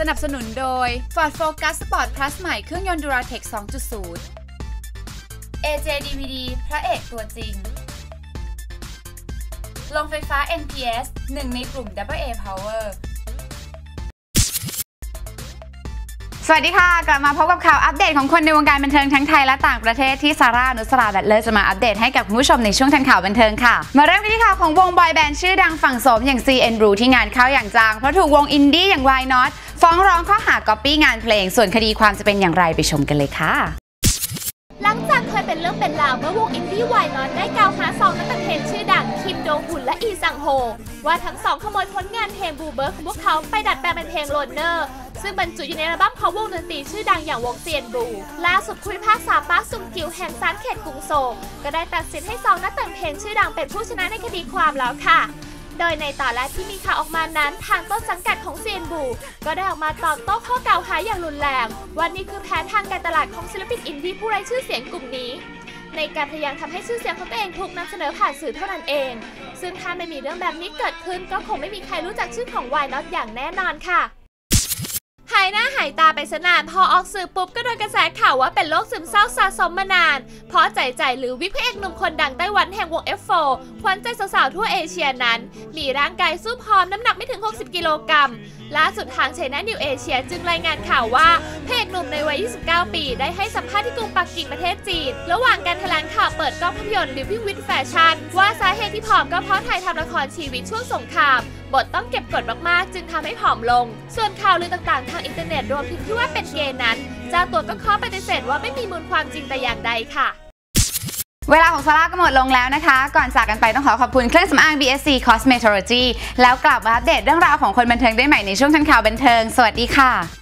สนับสนุนโดย Ford Focus Sport Plus ใหม่เครื่องยนต์ Duratec 2.0 AJ DVD พระเอกตัวจริง ลงไฟฟ้า NPS หนึ่งในกลุ่ม AA Power วัสดีค่ะ กลับมาพบกับข่าวอัปเดตของคนในวงการบันเทิงทั้งไทยและต่างประเทศที่ซาร่านุสราและเลอร์จะมาอัปเดตให้กับคุณผู้ชมในช่วงทันข่าวบันเทิงค่ะ มาเริ่มกันที่ข่าวของวงบอยแบนด์ชื่อดังฝั่งโสมอย่าง CN Blue ที่งานเข้าอย่างจังเพราะถูกวงอินดี้อย่าง Why Not ฟ้องร้องข้อหาก๊อปปี้งานเพลง ส่วนคดีความจะเป็นอย่างไรไปชมกันเลยค่ะหลังจากเคยเป็นเรื่องเป็นราวเมื่อวงอินดี้วายนอนได้กล่าวหาสองนักแต่งเพลงชื่อดัง คิมโดงหุนและอีซังโฮ ว่าทั้งสองขโมยผลงานเพลงบูเบิร์ของพวกเขาไปดัดแปลงเป็นเพลงโลนเนอร์ ซึ่งบรรจุอยู่ในอัลบั้มของวงดนตรีชื่อดังอย่างวงเซียนบูล่าสุดคุยภาคษาป้าซุมกิวแห่งศาลเขตกรุงโซลก็ได้ตัดสินให้สองนักแต่งเพลงชื่อดังเป็นผู้ชนะในคดีความแล้วค่ะ โดยในตอนแรกที่มีข่าวออกมานั้นทางต้นสังกัดของเซียนบูก็ได้ออกมาตอบโต้ข้อกล่าวหาอย่างรุนแรงว่านี่คือแผนทางการตลาดของศิลปินอินดี้ผู้ไร้ชื่อเสียงกลุ่มนี้ในการพยายามทำให้ชื่อเสียงของตัวเองถูกนำเสนอผ่านสื่อเท่านั้นเอง ซึ่งถ้าไม่มีเรื่องแบบนี้เกิดขึ้นก็คงไม่มีใครรู้จักชื่อของวายน็อตอย่างแน่นอนค่ะายหน้าหายตาไปสนานพอออกสื่อปุ๊บก็โดนกระแสข่าวว่าเป็นโรคซึมเศร้าสะสมมานาน เพราะใจใจหรือวิกพระเอกหนุ่มคนดังไต้หวันแห่งวง F4 ขวัญใจสาวๆทั่วเอเชียนั้น มีร่างกายสู้พร้อมน้ำหนักไม่ถึง 60 กิโลกรัมล่าสุดทางไชน่านิวเอเชียจึงรายงานข่าวว่าเอกหนุ่มในวัย 29 ปี ได้ให้สัมภาษณ์ที่กรุงปักกิ่งประเทศจีน ระหว่างการแถลงข่าวเปิดกล้องภาพยนตร์ Living with Fashion ว่าสาเหตุที่ผอมก็เพราะถ่ายทำละครชีวิตช่วงสงคราม บทต้องเก็บกดมากๆ จึงทำให้ผอมลง ส่วนข่าวลือต่างๆ ทางอินเทอร์เน็ตรวมถึงที่ว่าเป็นเกย์นั้นเจ้าตัวก็ขอปฏิเสธว่าไม่มีมูลความจริงแต่อย่างใดค่ะเวลาของซาร่าก็หมดลงแล้วนะคะ ก่อนจากกันไปต้องขอขอบคุณเครื่องสำอาง BSC Cosmetology แล้วกลับมาอัปเดตเรื่องราวของคนบันเทิงได้ใหม่ในช่วงทันข่าวบันเทิง สวัสดีค่ะ